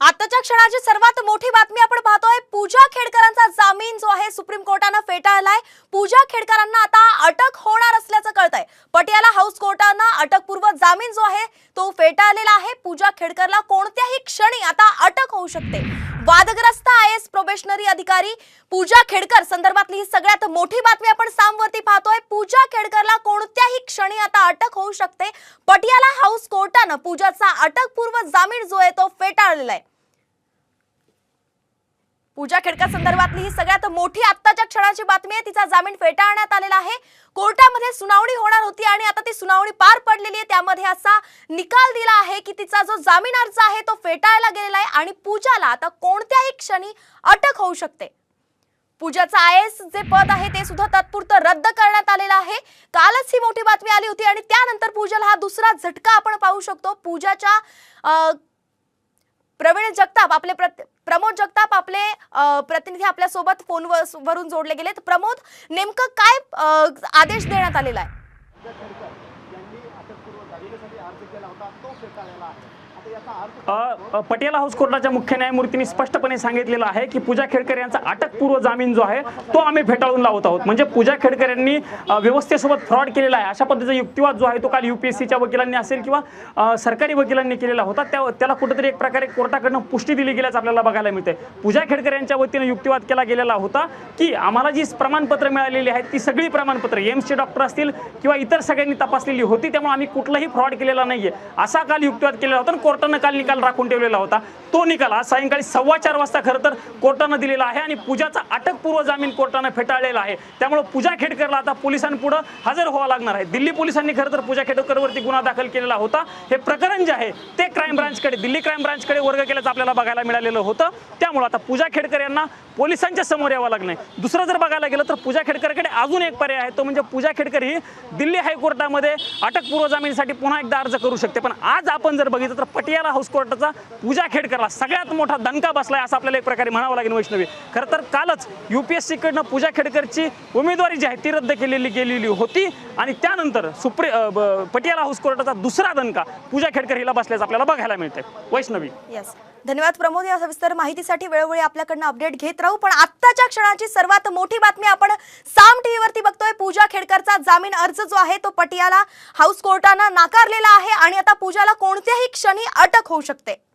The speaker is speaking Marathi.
आताच्या क्षणाची सर्वात मोठी बातमी आपण पाहतोय पूजा खेडकरांचा जामीन जो आहे सुप्रीम कोर्टानं फेटाळलाय. पूजा खेडकरांना आता अटक होणार असल्याचं कळतंय. पटियाला हाऊस कोर्टानं अटकपूर्व जामीन जो आहे तो फेटाळलेला आहे. पूजा खेडकरला कोणत्याही क्षणी आता अटक होऊ शकते. वादग्रस्त आय एस प्रोबेशनरी अधिकारी पूजा खेडकर संदर्भातली ही सगळ्यात मोठी बातमी आपण सामवरती पाहतोय. पूजा खेडकरला कोणत्याही क्षणी आता अटक होऊ शकते. पटियाला हाऊस कोर्टानं पूजाचा अटकपूर्व जामीन जो आहे तो फेटाळलेला आहे. पूजा खेडकर संदर्भातली ही सगळ्यात मोठी आत्ताच्या क्षणाची बातमी आहे. तिचा जामीन फेटाळण्यात आलेला आहे. कोर्टामध्ये सुनावणी होणार होती आणि आता ती सुनावणी पार पडलेली आहे. त्यामध्ये असा निकाल दिला आहे की तिचा जो जामीन अर्ज आहे तो फेटाळला गेलेला आहे आणि पूजाला आता कोणत्याही क्षणी अटक होऊ शकते. पूजाचं आय एस जे पद आहे ते सुद्धा तात्पुरतं रद्द करण्यात आलेलं आहे. कालच ही मोठी बातमी आली होती आणि त्यानंतर पूजाला हा दुसरा झटका आपण पाहू शकतो. पूजाच्या प्रवीण जगताप आपले प्रत- प्रमोद जगताप आपले प्रतिनिधी आपल्यासोबत फोन वरून जोडले गेलेत. प्रमोद नेमकं काय आदेश देण्यात आलेला आहे पूजा खेडकर यांनी अटकपूर्व जामिनासाठी अर्ज पटेल हाऊस कोर्टाच्या मुख्य न्यायमूर्तीने स्पष्टपणे सांगितलेलं आहे की पूजा खेडकर यांचा अटकपूर्व जामीन जो आहे तो आम्ही फेटाळून लावत आहोत. म्हणजे पूजा खेडकर यांनी व्यवस्थेसोबत फ्रॉड केलेला आहे. अशा पद्धतीचा युक्तिवाद जो आहे तो काल युपीएससीच्या वकिलांनी असेल किंवा सरकारी वकिलांनी केलेला होता. त्या त्याला कुठेतरी एक प्रकारे कोर्टाकडनं पुष्टी दिली गेल्याचं आपल्याला बघायला मिळते पूजा खेडकर यांच्या वतीनं युक्तिवाद केला गेलेला होता की आम्हाला जी प्रमाणपत्र मिळालेली आहेत ती सगळी प्रमाणपत्र एम्सचे डॉक्टर असतील किंवा इतर सगळ्यांनी तपासलेली होती त्यामुळे आम्ही कुठलाही फ्रॉड केलेला नाहीये. असा काल युक्तिवाद केलेला होता आणि कोर्टानं काल निकाल राखून ठेवलेला होता. तो निकाल आज सायंकाळी सव्वा चार वाजता खरं तर कोर्टानं दिलेला आहे आणि पूजाचा अटकपूर्व जामीन कोर्टानं फेटाळलेला आहे. त्यामुळे पूजा खेडकरला आता पोलिसांपुढं हजर व्हावं लागणार आहे. दिल्ली पोलिसांनी खरं तर पूजा खेडकरवरती गुन्हा दाखल केलेला होता. हे प्रकरण जे आहे ते क्राईम ब्रांचकडे दिल्ली क्राईम ब्रांचकडे वर्ग केल्याचं आपल्याला बघायला मिळालेलं होतं. त्यामुळे आता पूजा खेडकर यांना पोलिसांच्या समोर यावं लागणार आहे. दुसरं जर बघायला गेलं तर पूजा खेडकरकडे अजून एक पर्याय आहे. तो म्हणजे पूजा खेडकर ही दिल्ली हायकोर्टामध्ये अटकपूर्व जामीनसाठी पुन्हा एकदा अर्ज करू शकते. पण आज आपण जर बघितलं तर पटियाला हाऊस कोर्टाचा पूजा खेडकरला सगळ्यात मोठा दणका बसलाय असं आपल्याला एक प्रकारे म्हणावं लागेल वैष्णवी. खरं तर कालच युपीएससी कडनं पूजा खेडकरची उमेदवारी जी आहे ती रद्द केलेली गेलेली होती. आणि त्यानंतर सुप्री पटियाला हाऊस कोर्टाचा दुसरा दणका पूजा खेडकर हिला बसल्याचं आपल्याला बघायला मिळतंय. वैष्णवी. येस धन्यवाद प्रमोद या सविस्तर माहितीसाठी. वेळोवेळी आपल्याकडनं अपडेट घेत राहू. पण आत्ताच्या क्षणाची सर्वात मोठी बातमी आपण साम टीव्हीवरती बघतोय. पूजा खेडकरचा जामीन अर्ज जो आहे तो पटियाला हाऊस कोर्टानं नाकारलेला आहे. आणि आता पूजाला कोणत्याही क्षणी अटक होऊ शकते.